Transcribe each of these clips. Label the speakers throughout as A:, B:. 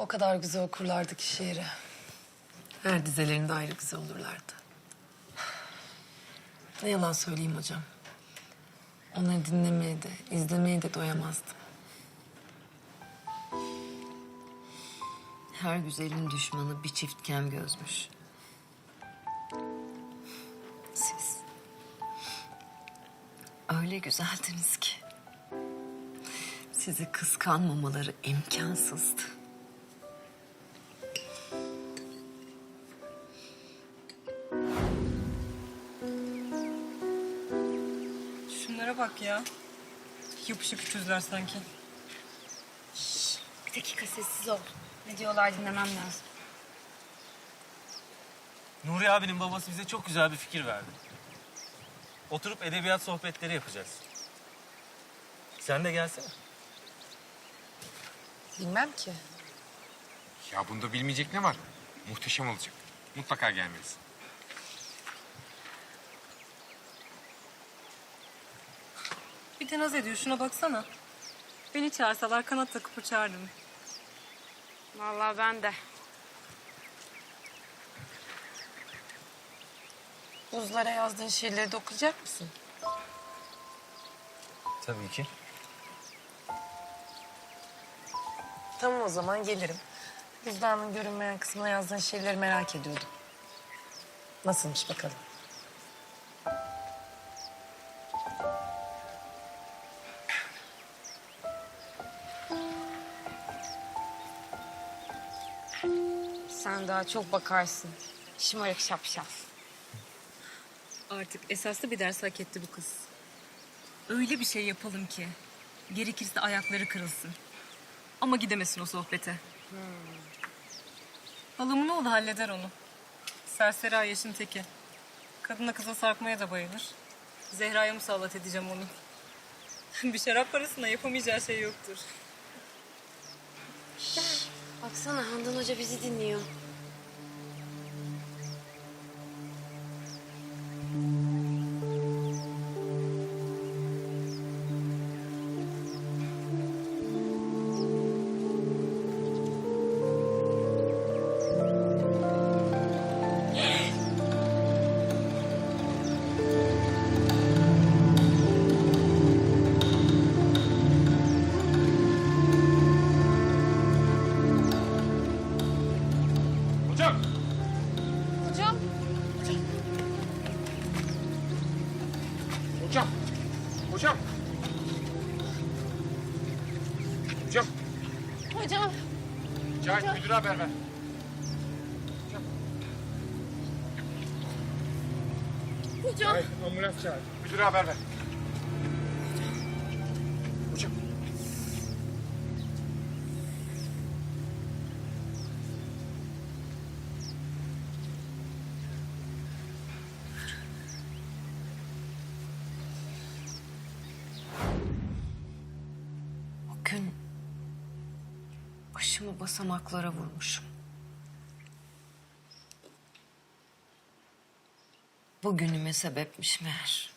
A: O kadar güzel okurlardı ki şiiri.
B: Her dizelerinde ayrı güzel olurlardı. Ne yalan söyleyeyim hocam. Onları dinlemeye de, izlemeye de doyamazdım. Her güzelin düşmanı bir çift kem gözmüş. Siz öyle güzeldiniz ki. Sizi kıskanmamaları imkansızdı.
C: Şunlara bak ya. Yapışık üçüzler sanki.
D: Bir dakika sessiz ol. Ne diyorlar dinlemem lazım.
E: Nuri abinin babası bize çok güzel bir fikir verdi. Oturup edebiyat sohbetleri yapacağız. Sen de gelsene.
A: Bilmem ki.
F: Ya bunda bilmeyecek ne var? Muhteşem olacak. Mutlaka gelmelisin.
C: De naz ediyor şuna baksana. Beni çağırsalar kanat takıp uçardım.
D: Vallahi ben de.
A: Buzlara yazdığın şiirleri de okuyacak mısın?
E: Tabii ki.
A: Tamam o zaman gelirim. Buzdağının görünmeyen kısmına yazdığın şiirleri merak ediyordum. Nasılmış bakalım?
D: Sen daha çok bakarsın. Şımarık şapşal.
C: Artık esaslı bir ders hak etti bu kız. Öyle bir şey yapalım ki gerekirse ayakları kırılsın. Ama gidemesin o sohbete. Halamın oğlu halleder onu. Serseri Ayyaş'ın teki. Kadına kıza sarkmaya da bayılır. Zehra'ya musallat edeceğim onu. bir şarap parasına yapamayacağı şey yoktur.
D: Baksana Handan Hoca bizi dinliyor.
F: Hocam!
D: Hocam!
F: Hocam. Cahit müdüre haber ver.
D: Hocam.
F: Cahit ambulans çağır. Müdüre haber ver. Hocam!
B: Başımı basamaklara vurmuşum. Bugünüme sebepmiş meğer.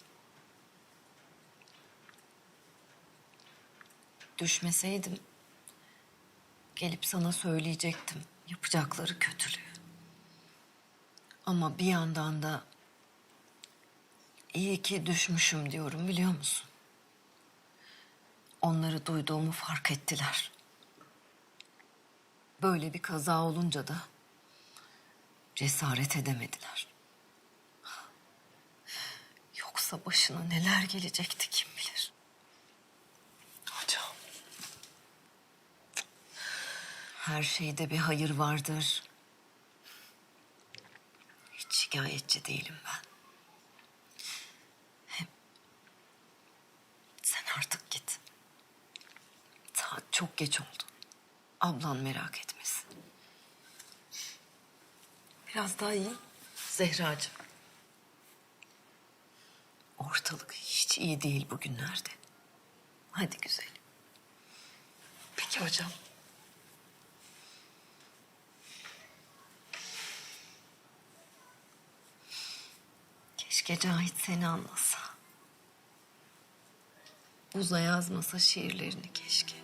B: Düşmeseydim gelip sana söyleyecektim yapacakları kötülüğü. Ama bir yandan da iyi ki düşmüşüm diyorum biliyor musun? Onları duyduğumu fark ettiler. Böyle bir kaza olunca da cesaret edemediler. Yoksa başına neler gelecekti kim bilir.
A: Hocam.
B: Her şeyde bir hayır vardır. Hiç şikayetçi değilim ben. Hem sen artık git. Saat çok geç oldu. Ablan merak etmesin. Biraz daha iyi. Zehracığım. Ortalık hiç iyi değil bugünlerde. Hadi güzelim.
A: Peki hocam.
B: Keşke Cahit seni anlasa. Buza yazmasa şiirlerini keşke.